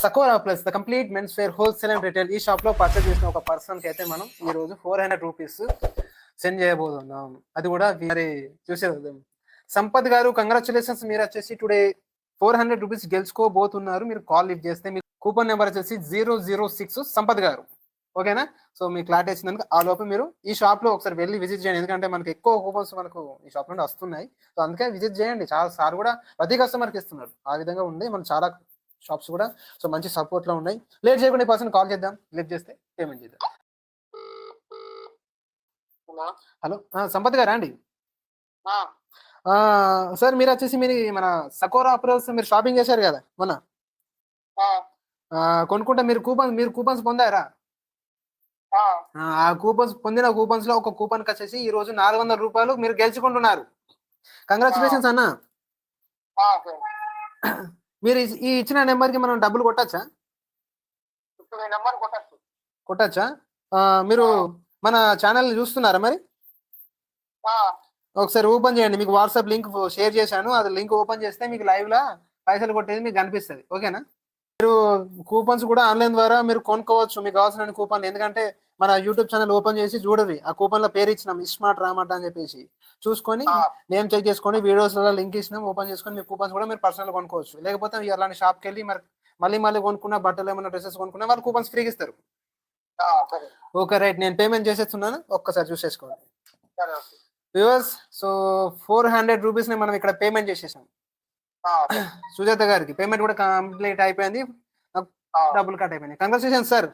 Sakora plus the complete men's wear wholesale and retail ఈ షాప్లో purchase చేసిన ఒక పర్సన్కి అయితే మనం ఈ రోజు ఫోర్ హండ్రెడ్ రూపీస్ సెండ్ చేయబోతున్నాం. అది కూడా మరి చూసేద్దాం సంపత్ గారు కంగ్రాచులేషన్స్ మీరు వచ్చేసి టుడే ఫోర్ హండ్రెడ్ రూపీస్ గెలుచుకోబోతున్నారు. మీరు కాల్ లిఫ్ట్ చేస్తే మీ కూపన్ నెంబర్ వచ్చేసి zero zero six Sampath garu. ఓకేనా సో మీకు క్లాట్ వేసినందుకు ఆ లోపు మీరు ఈ షాప్లో ఒకసారి వెళ్ళి విజిట్ చేయండి. ఎందుకంటే మనకి ఎక్కువ కూపన్స్ మనకు ఈ షాప్ నుండి వస్తున్నాయి. సో అందుకే విజిట్ చేయండి. చాలా సార్ కూడా ప్రతి కస్టమర్కి ఇస్తున్నారు. ఆ విధంగా ఉంది. మనం చాలా షాప్స్ కూడా. సో మంచి సపోర్ట్లో ఉన్నాయి. లేట్ చేయకుండా పర్సన్ కాల్ చేద్దాం. లిఫ్ట్ చేస్తే పేమెంట్ చేద్దాం. హలో. సంపత్ గారా అండి? సార్ మీరు వచ్చేసి మీరు మన సకోరా అప్రోల్స్ మీరు షాపింగ్ చేశారు కదా మొన్న? కొనుక్కుంటే మీరు కూపన్ మీరు కూపన్స్ పొందారా? ఆ, కూపన్స్ పొందిన కూపన్స్లో ఒక కూపన్ వచ్చేసి ఈ రోజు నాలుగు వందల రూపాయలు మీరు గెలుచుకుంటున్నారు. కంగ్రాచులేషన్స్ అన్న. మీరు ఈ- ఇచ్చిన నెంబర్కి మనం డబ్బులు కొట్టచ్చా? కొట్టచ్చు. మీరు మన ఛానల్ చూస్తున్నారా మరి? ఒకసారి ఓపెన్ చేయండి. మీకు వాట్సాప్ లింక్ షేర్ చేశాను. అది లింక్ ఓపెన్ చేస్తే మీకు లైవ్ లా పైసలు కొట్టేది మీకు కనిపిస్తుంది. ఓకేనా? మీరు కూపన్స్ కూడా ఆన్లైన్ ద్వారా మీరు కొనుక్కోవచ్చు. మీకు కావాల్సిన కూపన్ ఎందుకంటే మన యూట్యూబ్ ఛానల్ ఓపెన్ చేసి చూడరు ఆ కూపన్లో పేరు ఇచ్చినాం ఇస్మార్ట్ రామట అని చెప్పేసి. చూసుకొని. నేమ్ చెక్ చేసుకొని వీడియోస్ లింక్ ఇచ్చినాం ఓపెన్ చేసుకొని మీ కూపన్స్ కూడా మీరు పర్సనల్ కొనుక్కోవచ్చు. లేకపోతే అలాంటి షాప్కి వెళ్ళి మరి మళ్ళీ మళ్ళీ కొనుక్కున్న బట్టలు ఏమైనా డ్రెస్సెస్ కొనుక్కున్నా వాళ్ళు కూపన్స్ ఫ్రీగా ఇస్తారు. ఓకే. రైట్. నేను పేమెంట్ చేసేస్తున్నాను. ఒక్కసారి చూసేసుకోండి. వ్యూవర్స్ సో ఫోర్ హండ్రెడ్ రూపీస్ని మనం ఇక్కడ పేమెంట్ చేసేసాం. సుజాత గారికి. పేమెంట్ కూడా కంప్లీట్ అయిపోయింది. డబ్బులు కట్ అయిపోయినాయి కంగ్రాచులేషన్ సార్.